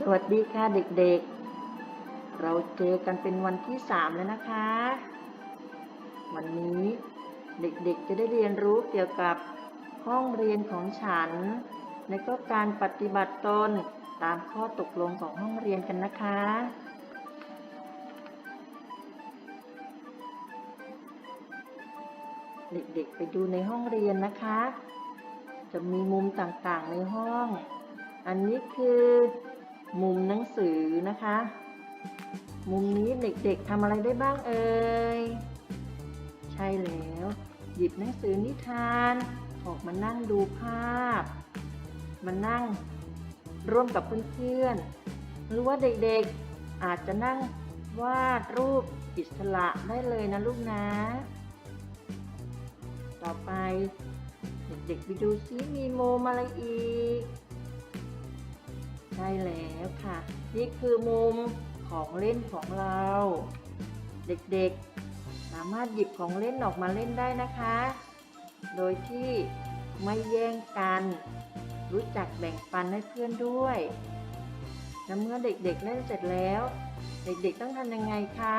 สวัสดีค่ะเด็กๆ เราเจอกันเป็นวันที่สามแล้วนะคะ วันนี้เด็กๆจะได้เรียนรู้เกี่ยวกับห้องเรียนของฉัน และก็การปฏิบัติตนตามข้อตกลงของห้องเรียนกันนะคะ เด็กๆไปดูในห้องเรียนนะคะ จะมีมุมต่างๆในห้อง อันนี้คือ มุมหนังสือนะคะ มุมนี้เด็กๆทำอะไรได้บ้างเอ่ย ใช่แล้ว หยิบหนังสือนิทาน ออกมานั่งดูภาพ มานั่งร่วมกับเพื่อนๆ หรือว่าเด็กๆอาจจะนั่งวาดรูปอิสระได้เลยนะลูกนะ ต่อไป เด็กๆไปดูซิมีโมมอะไรอีก ใช่แล้วค่ะ นี่คือมุมของเล่นของเรา เด็กๆ สามารถหยิบของเล่นออกมาเล่นได้นะคะ โดยที่ไม่แย่งกัน รู้จักแบ่งปันให้เพื่อนด้วยและเมื่อเด็กๆเล่นเสร็จแล้ว เด็กๆต้องทำยังไงคะ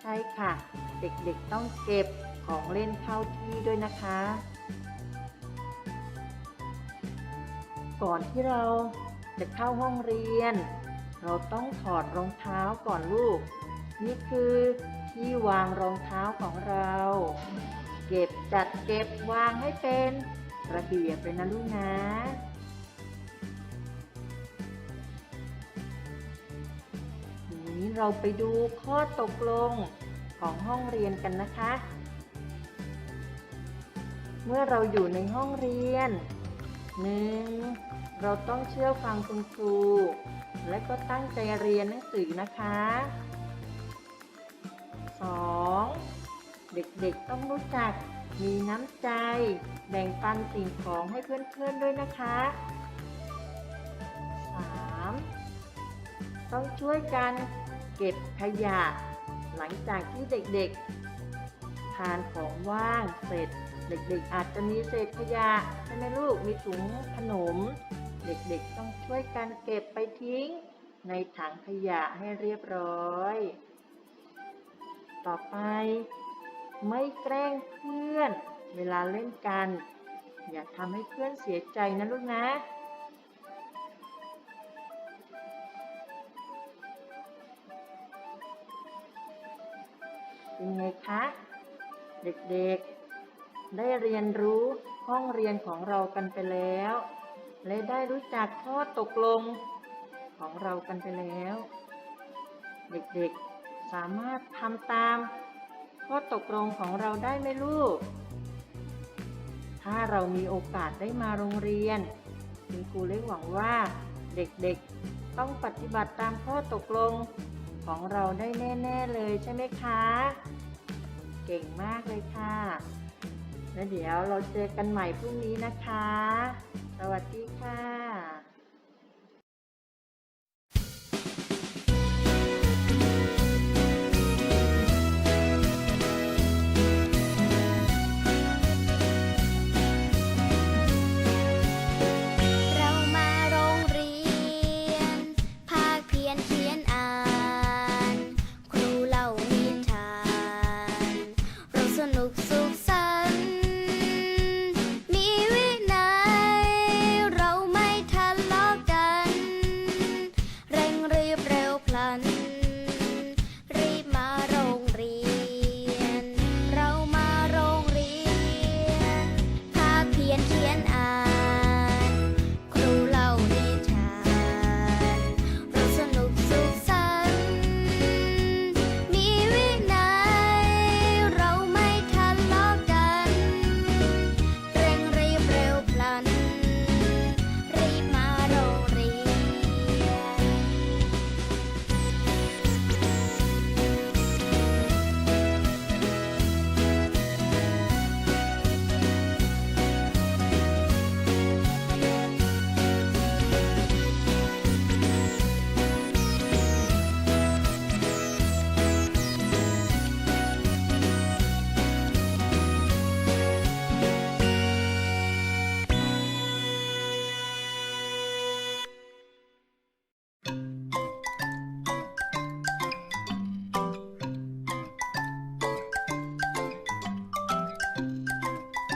ใช่ค่ะ เด็กๆต้องเก็บของเล่นเข้าที่ด้วยนะคะ ก่อนที่เราจะเข้าห้องเรียน เราต้องถอดรองเท้าก่อนลูก นี่คือที่วางรองเท้าของเรา เก็บจัดเก็บวางให้เป็นระเบียบเลยนะลูกนะทีนี้เราไปดูข้อตกลงของห้องเรียนกันนะคะ เมื่อเราอยู่ในห้องเรียนหนึ่ง เราต้องเชื่อฟังคุณครู และก็ตั้งใจเรียนหนังสือนะคะสองเด็กๆต้องรู้จักมีน้ำใจ แบ่งปันสิ่งของให้เพื่อนๆด้วยนะคะสามต้องช่วยกันเก็บขยะ หลังจากที่เด็กๆ ทานของว่างเสร็จ เด็กๆ อาจจะมีเศษขยะ ใช่ไหมลูก มีถุงขนม เด็กๆต้องช่วยกันเก็บไปทิ้ง ในถังขยะให้เรียบร้อย ต่อไป ไม่แกล้งเพื่อน เวลาเล่นกัน อย่าทำให้เพื่อนเสียใจนะลูกนะเป็นไงคะ เด็กๆ ได้เรียนรู้ห้องเรียนของเรากันไปแล้ว และได้รู้จักข้อตกลงของเรากันไปแล้ว เด็กๆสามารถทำตาม ข้อตกลงของเราได้ไหมลูก ถ้าเรามีโอกาสได้มาโรงเรียนคุณครูเล็กหวังว่าเด็กๆต้องปฏิบัติตามข้อตกลงของเราได้แน่ ๆ เลยใช่ไหมคะ เก่งมากเลยค่ะ แล้วเดี๋ยวเราเจอกันใหม่พรุ่งนี้นะคะ สวัสดีค่ะ